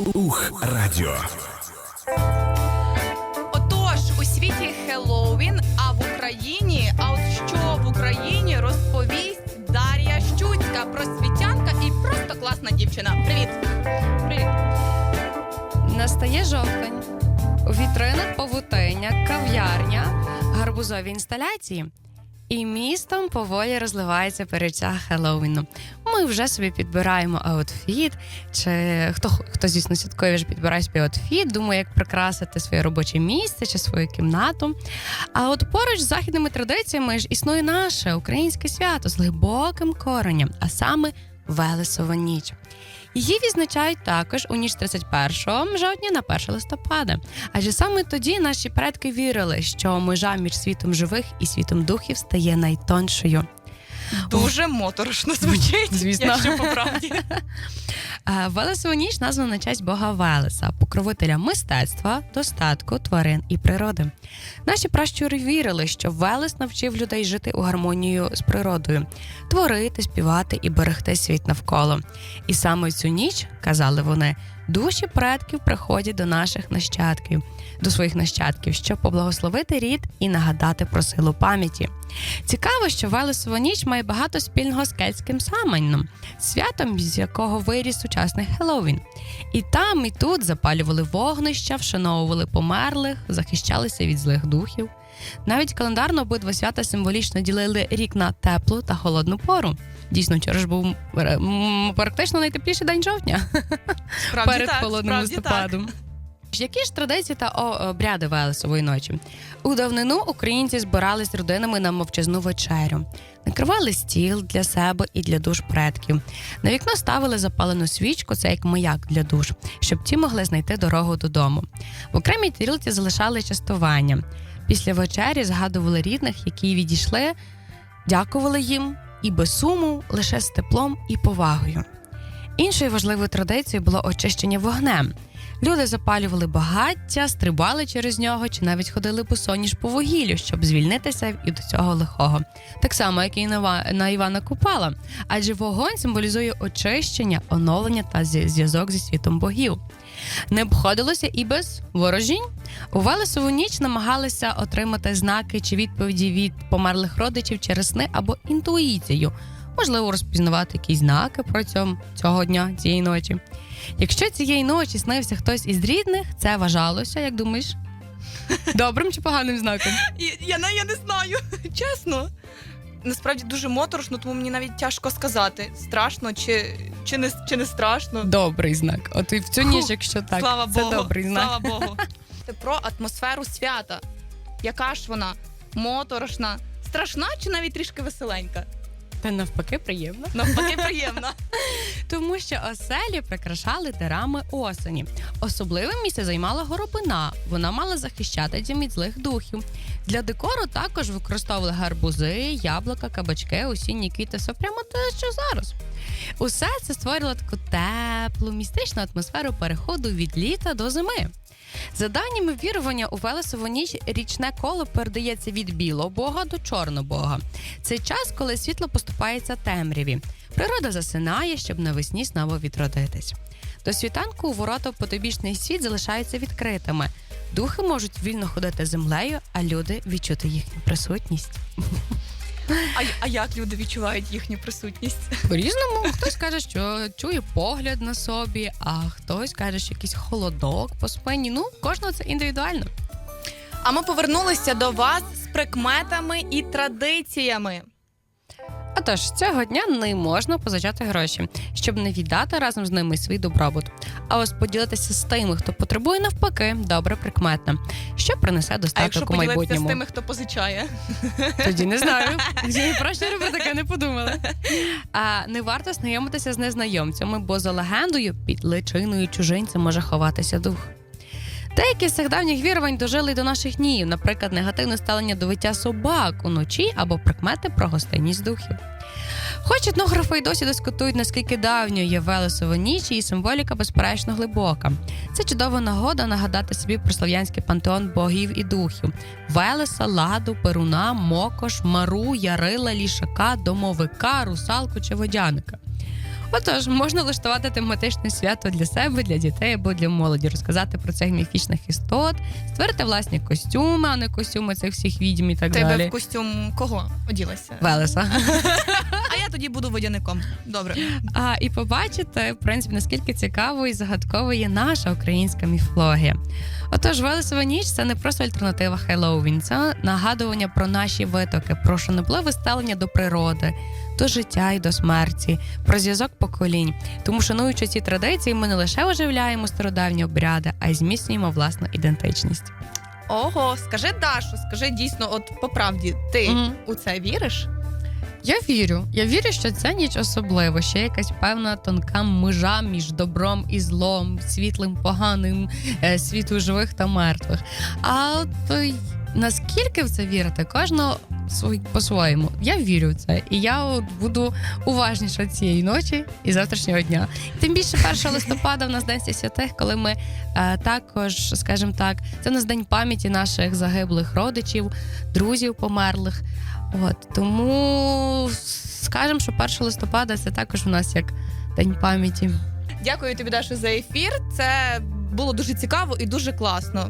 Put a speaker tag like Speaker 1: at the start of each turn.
Speaker 1: Ух, радіо.
Speaker 2: Отож, у світі Хеллоуін, а в Україні, а от що в Україні розповість Дар'я Щуцька, просвітянка і просто класна дівчина. Привіт! Привіт!
Speaker 3: Настає жовтень. У вітринах павутиння, кав'ярня, гарбузові інсталяції. І містом поволі розливається переча Хеллоуіну. Ми вже собі підбираємо аутфіт, чи хто, хто звісно, святкує вже підбирає собі аутфіт, думає, як прикрасити своє робоче місце чи свою кімнату. А от поруч з західними традиціями ж існує наше українське свято з глибоким коренем, а саме Велесова ніч. Її відзначають також у ніч 31 жовтня на 1 листопада. Адже саме тоді наші предки вірили, що межа між світом живих і світом духів стає найтоншою.
Speaker 2: Дуже моторошно звучить.
Speaker 3: Звісно.
Speaker 2: Якщо по правді.
Speaker 3: Велесова ніч названа на честь Бога Велеса, покровителя мистецтва, достатку, тварин і природи. Наші пращури вірили, що Велес навчив людей жити у гармонію з природою, творити, співати і берегти світ навколо. І саме цю ніч, казали вони, душі предків приходять до наших нащадків, до своїх нащадків, щоб поблагословити рід і нагадати про силу пам'яті. Цікаво, що Велесова ніч має багато спільного з кельтським Самайном, святом, з якого виріс сучасний Хеллоуін. І там, і тут запалювали вогнища, вшановували померлих, захищалися від злих духів. Навіть календарно обидва свята символічно ділили рік на теплу та холодну пору. Дійсно, вчора ж був практично найтепліший день жовтня
Speaker 2: Справді
Speaker 3: перед
Speaker 2: так,
Speaker 3: холодним
Speaker 2: листопадом. так.
Speaker 3: Які ж традиції та обряди Велесової ночі? У давнину українці збирались родинами на мовчазну вечерю, накривали стіл для себе і для душ предків. На вікно ставили запалену свічку, це як маяк для душ, щоб ті могли знайти дорогу додому. В окремій тарілці залишали частування. Після вечері згадували рідних, які відійшли, дякували їм і без суму, лише з теплом і повагою. Іншою важливою традицією було очищення вогнем. Люди запалювали багаття, стрибали через нього чи навіть ходили босоніж по вугіллю, щоб звільнитися від цього лихого. Так само, як і на, Ва- Івана Купала. Адже вогонь символізує очищення, оновлення та зв'язок зі світом богів. Не обходилося і без ворожінь. У Велесову ніч намагалися отримати знаки чи відповіді від померлих родичів через сни або інтуїцію. Можливо, розпізнавати якісь знаки протягом цього дня, цієї ночі. Якщо цієї ночі снився хтось із рідних, це вважалося, як думаєш, добрим чи поганим знаком?
Speaker 2: Я, не- я не знаю, чесно. Насправді дуже моторошно, тому мені навіть тяжко сказати, страшно чи, чи, не, чи не страшно.
Speaker 3: Добрий знак. От і в цю ніч, якщо так,
Speaker 2: слава
Speaker 3: це
Speaker 2: Богу,
Speaker 3: добрий знак.
Speaker 2: слава Богу. Це про атмосферу свята. Яка ж вона моторошна, страшна чи навіть трішки веселенька?
Speaker 3: Та навпаки, приємно.
Speaker 2: Навпаки, приємна.
Speaker 3: Тому що оселі прикрашали дарами осені. Особливе місце займала горобина. Вона мала захищати дім від злих духів. Для декору також використовували гарбузи, яблука, кабачки, осінні квіти, все прямо те, що зараз. Усе це створило таку теплу, містичну атмосферу переходу від літа до зими. За даними вірування, у Велесову ніч річне коло передається від білого бога до чорного бога. Це час, коли світло поступається темряві. Природа засинає, щоб навесні знову відродитись. До світанку у ворота потобічний світ залишаються відкритими. Духи можуть вільно ходити землею, а люди відчути їхню присутність.
Speaker 2: А, а як люди відчувають їхню присутність?
Speaker 3: По-різному хтось каже, що чує погляд на собі, а хтось каже, що якийсь холодок по спині. Ну, кожного це індивідуально.
Speaker 2: А ми повернулися до вас з прикметами і традиціями.
Speaker 3: Отож, цього дня не можна позичати гроші, щоб не віддати разом з ними свій добробут. А ось поділитися з тими, хто потребує навпаки, добре прикметно, що принесе
Speaker 2: А якщо
Speaker 3: достаток у
Speaker 2: поділитися з тими, хто позичає?
Speaker 3: Тоді не знаю. Про що ви таке не подумали. А не варто знайомитися з незнайомцями, бо за легендою під личиною чужинця може ховатися дух. Деякі з цих давніх вірувань дожили й до наших днів, наприклад, негативне ставлення до виття собак уночі або прикмети про гостинність духів. Хоч етнографи й досі дискутують, наскільки давньою є Велесова ніч, її символіка безперечно глибока. Це чудова нагода нагадати собі про слов'янський пантеон богів і духів: Велеса, ладу, перуна, мокош, мару, ярила, лішака, домовика, русалку чи водяника. Отож, можна влаштувати тематичне свято для себе, для дітей або для молоді, розказати про цих міфічних істот, створити власні костюми, а не костюми цих всіх відьм і так
Speaker 2: Тебе
Speaker 3: далі.
Speaker 2: в костюм кого оділася?
Speaker 3: Велеса.
Speaker 2: Тоді буду водяником. Добре.
Speaker 3: А, і побачити, в принципі, наскільки цікавою і загадковою є наша українська міфологія. Отож, Велесова ніч це не просто альтернатива Хеллоуін, це нагадування про наші витоки, про шанобливе ставлення до природи, до життя і до смерті, про зв'язок поколінь. Тому, шануючи ці традиції, ми не лише оживляємо стародавні обряди, а й зміцнюємо власну ідентичність.
Speaker 2: Ого, скажи Дашу, скажи дійсно, от по правді, ти
Speaker 3: Мгм.
Speaker 2: у це віриш?
Speaker 3: Я вірю. Я вірю, що ця ніч особлива, ще якась певна тонка межа між добром і злом, світлим, поганим, е, світу живих та мертвих. А от е, наскільки в це вірити, кожного свой- по-своєму. Я вірю в це, і я от буду уважніша цієї ночі і завтрашнього дня. Тим більше 1 листопада в нас День святих, коли ми е, також, скажімо так, це у нас день пам'яті наших загиблих родичів, друзів померлих. От тому скажемо, що 1 листопада це також у нас як день пам'яті.
Speaker 2: Дякую тобі, Даша, за ефір. Це було дуже цікаво і дуже класно.